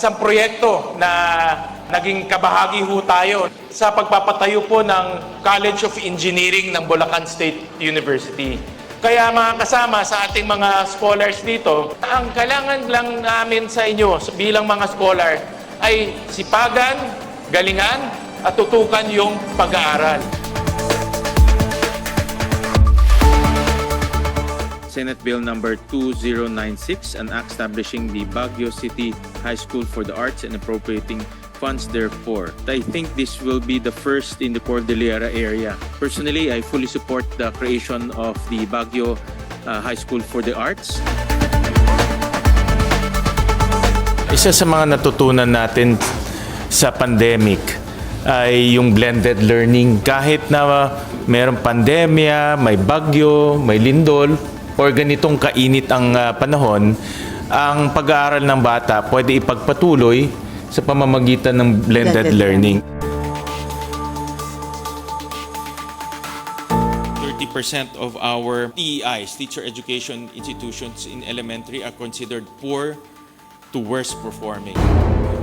isang proyekto na naging kabahagi ho tayo sa pagpapatayo po ng College of Engineering ng Bulacan State University. Kaya mga kasama sa ating mga scholars dito, ang kailangan lang namin sa inyo bilang mga scholar ay sipagan, galingan, at tutukan yung pag-aaral. Senate Bill number 2096, an act establishing the Baguio City High School for the Arts and appropriating funds therefore. I think this will be the first in the Cordillera area. Personally, I fully support the creation of the Baguio uh, High School for the Arts. Isa sa mga natutunan natin sa pandemic ay yung blended learning. Kahit na mayroong pandemya, may bagyo, may lindol, or ganitong kainit ang ah, panahon, ang pag-aaral ng bata pwede ipagpatuloy sa pamamagitan ng blended, Blended learning. 30% of our TEIs, teacher education institutions in elementary, are considered poor to worst performing.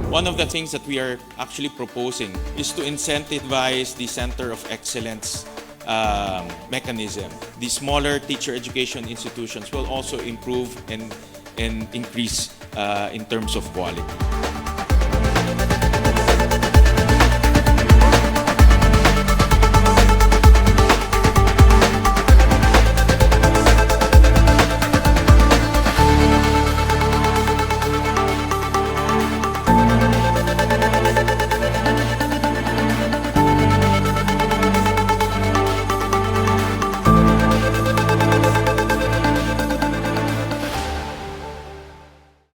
One of the things that we are actually proposing is to incentivize the Center of Excellence um, mechanism. The smaller teacher education institutions will also improve and, and increase uh, in terms of quality.